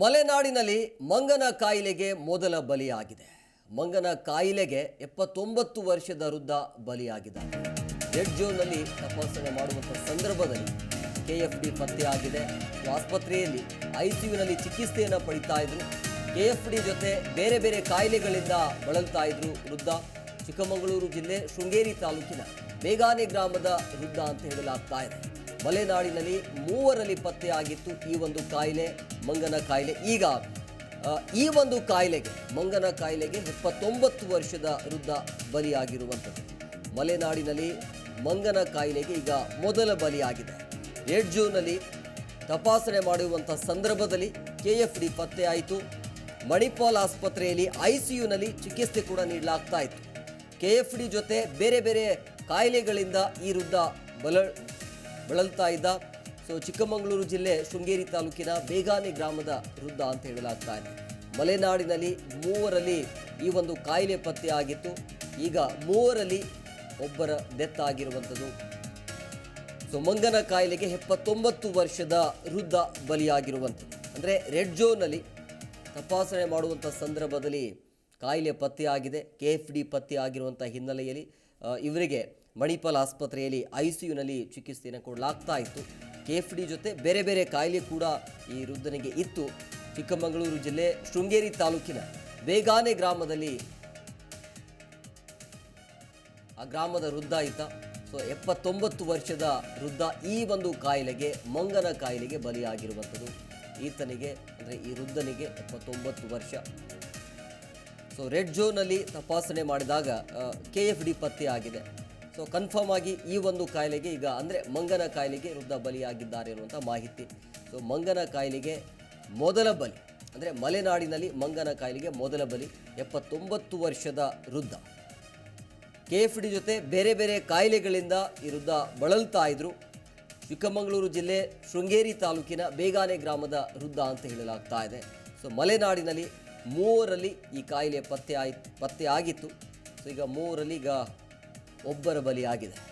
ಮಲೆನಾಡಿನಲ್ಲಿ ಮಂಗನ ಕಾಯಿಲೆಗೆ ಮೊದಲ ಬಲಿಯಾಗಿದೆ. ಮಂಗನ ಕಾಯಿಲೆಗೆ ಎಪ್ಪತ್ತೊಂಬತ್ತು ವರ್ಷದ ವೃದ್ಧ ಬಲಿಯಾಗಿದ್ದಾರೆ ರೆಡ್ ಜೋನ್ನಲ್ಲಿ ತಪಾಸಣೆ ಮಾಡುವಂಥ ಸಂದರ್ಭದಲ್ಲಿ ಕೆಎಫ್ಡಿ ಪತ್ತೆಯಾಗಿದೆ ಸೊ ಆಸ್ಪತ್ರೆಯಲ್ಲಿ ಐಸಿಯುನಲ್ಲಿ ಚಿಕಿತ್ಸೆಯನ್ನು ಪಡಿತಾ ಇದ್ರು. ಕೆಎಫ್ಡಿ ಜೊತೆ ಬೇರೆ ಬೇರೆ ಕಾಯಿಲೆಗಳಿಂದ ಬಳಲ್ತಾ ಇದ್ರು ವೃದ್ಧ. ಚಿಕ್ಕಮಗಳೂರು ಜಿಲ್ಲೆ ಶೃಂಗೇರಿ ತಾಲೂಕಿನ ಬೇಗಾನೆ ಗ್ರಾಮದ ವೃದ್ಧ ಅಂತ ಹೇಳಲಾಗ್ತಾ ಇದೆ. ಮಲೆನಾಡಿನಲ್ಲಿ ಮೂವರಲ್ಲಿ ಪತ್ತೆಯಾಗಿತ್ತು ಈ ಒಂದು ಕಾಯಿಲೆ, ಮಂಗನ ಕಾಯಿಲೆ. ಈಗ ಈ ಒಂದು ಕಾಯಿಲೆಗೆ, ಮಂಗನ ಕಾಯಿಲೆಗೆ ಇಪ್ಪತ್ತೊಂಬತ್ತು ವರ್ಷದ ವೃದ್ಧ ಬಲಿಯಾಗಿರುವಂಥದ್ದು. ಮಲೆನಾಡಿನಲ್ಲಿ ಮಂಗನ ಕಾಯಿಲೆಗೆ ಈಗ ಮೊದಲ ಬಲಿಯಾಗಿದೆ. ರೆಡ್ ಝೋನ್ನಲ್ಲಿ ತಪಾಸಣೆ ಮಾಡುವಂಥ ಸಂದರ್ಭದಲ್ಲಿ ಕೆ ಎಫ್ ಡಿ ಪತ್ತೆಯಾಯಿತು ಮಣಿಪಾಲ್ ಆಸ್ಪತ್ರೆಯಲ್ಲಿ ಐ ಸಿ ಯುನಲ್ಲಿ ಚಿಕಿತ್ಸೆ ಕೂಡ ನೀಡಲಾಗ್ತಾ ಇತ್ತು. ಕೆ ಎಫ್ ಡಿ ಜೊತೆ ಬೇರೆ ಬೇರೆ ಕಾಯಿಲೆಗಳಿಂದ ಈ ವೃದ್ಧ ಬಲ ಬಳಲ್ತಾ ಇದ್ದ. ಸೊ ಚಿಕ್ಕಮಗಳೂರು ಜಿಲ್ಲೆ ಶೃಂಗೇರಿ ತಾಲೂಕಿನ ಬೇಗಾನೆ ಗ್ರಾಮದ ವೃದ್ಧ ಅಂತ ಹೇಳಲಾಗ್ತಾ ಇದೆ. ಮಲೆನಾಡಿನಲ್ಲಿ ಮೂವರಲ್ಲಿ ಈ ಒಂದು ಕಾಯಿಲೆ ಪತ್ತೆ ಆಗಿತ್ತು. ಈಗ ಮೂವರಲ್ಲಿ ಒಬ್ಬರ ಡೆತ್ ಆಗಿರುವಂಥದ್ದು. ಸೊ ಮಂಗನ ಕಾಯಿಲೆಗೆ ಎಪ್ಪತ್ತೊಂಬತ್ತು ವರ್ಷದ ವೃದ್ಧ ಬಲಿಯಾಗಿರುವಂಥದ್ದು. ಅಂದರೆ ರೆಡ್ ಝೋನಲ್ಲಿ ತಪಾಸಣೆ ಮಾಡುವಂಥ ಸಂದರ್ಭದಲ್ಲಿ ಕಾಯಿಲೆ ಪತ್ತೆಯಾಗಿದೆ ಕೆ ಎಫ್ ಡಿ ಪತ್ತೆಯಾಗಿರುವಂಥ ಹಿನ್ನೆಲೆಯಲ್ಲಿ ಆ, ಇವರಿಗೆ ಮಣಿಪಾಲ್ ಆಸ್ಪತ್ರೆಯಲ್ಲಿ ಐ ಸಿ ಯುನಲ್ಲಿ ಚಿಕಿತ್ಸೆಯನ್ನು ಕೊಡಲಾಗ್ತಾ ಇತ್ತು. ಕೆ ಎಫ್ ಡಿ ಜೊತೆ ಬೇರೆ ಬೇರೆ ಕಾಯಿಲೆ ಕೂಡ ಈ ವೃದ್ಧನಿಗೆ ಇತ್ತು. ಚಿಕ್ಕಮಗಳೂರು ಜಿಲ್ಲೆ ಶೃಂಗೇರಿ ತಾಲೂಕಿನ ಬೇಗಾನೆ ಗ್ರಾಮದಲ್ಲಿ ಆ ಗ್ರಾಮದ ವೃದ್ಧ ಈತ ಸೊ, ಎಪ್ಪತ್ತೊಂಬತ್ತು ವರ್ಷದ ವೃದ್ಧ ಈ ಒಂದು ಕಾಯಿಲೆಗೆ, ಮಂಗನ ಕಾಯಿಲೆಗೆ ಬಲಿಯಾಗಿರುವಂಥದ್ದು. ಈತನಿಗೆ, ಅಂದರೆ ಈ ವೃದ್ಧನಿಗೆ ಎಪ್ಪತ್ತೊಂಬತ್ತು ವರ್ಷ. ಸೊ ರೆಡ್ ಝೋನಲ್ಲಿ ತಪಾಸಣೆ ಮಾಡಿದಾಗ ಕೆ ಎಫ್ ಡಿ ಪತ್ತೆಯಾಗಿದೆ ಸೊ ಕನ್ಫರ್ಮ್ ಆಗಿ ಈ ಒಂದು ಕಾಯಿಲೆಗೆ ಈಗ, ಅಂದರೆ ಮಂಗನ ಕಾಯಿಲೆಗೆ ವೃದ್ಧ ಬಲಿಯಾಗಿದ್ದಾರೆ ಅನ್ನುವಂಥ ಮಾಹಿತಿ. ಸೊ ಮಂಗನ ಕಾಯಿಲೆಗೆ ಮೊದಲ ಬಲಿ, ಅಂದರೆ ಮಲೆನಾಡಿನಲ್ಲಿ ಮಂಗನ ಕಾಯಿಲೆಗೆ ಮೊದಲ ಬಲಿ ಎಪ್ಪತ್ತೊಂಬತ್ತು ವರ್ಷದ ವೃದ್ಧ. ಕೆ ಎಫ್ ಡಿ ಜೊತೆ ಬೇರೆ ಬೇರೆ ಕಾಯಿಲೆಗಳಿಂದ ಈ ವೃದ್ಧ ಬಳಲ್ತಾ ಇದ್ರು. ಚಿಕ್ಕಮಗಳೂರು ಜಿಲ್ಲೆ ಶೃಂಗೇರಿ ತಾಲೂಕಿನ ಬೇಗಾನೆ ಗ್ರಾಮದ ವೃದ್ಧ ಅಂತ ಹೇಳಲಾಗ್ತಾ ಇದೆ. ಸೊ ಮಲೆನಾಡಿನಲ್ಲಿ ಮೂವರಲ್ಲಿ ಈ ಕಾಯಿಲೆ ಪತ್ತೆ ಆಯ್ತು ಪತ್ತೆ ಆಗಿತ್ತು. ಸೊ ಈಗ ಮೂವರಲ್ಲಿ ಈಗ ಒಬ್ಬರ ಬಲಿ ಆಗಿದೆ.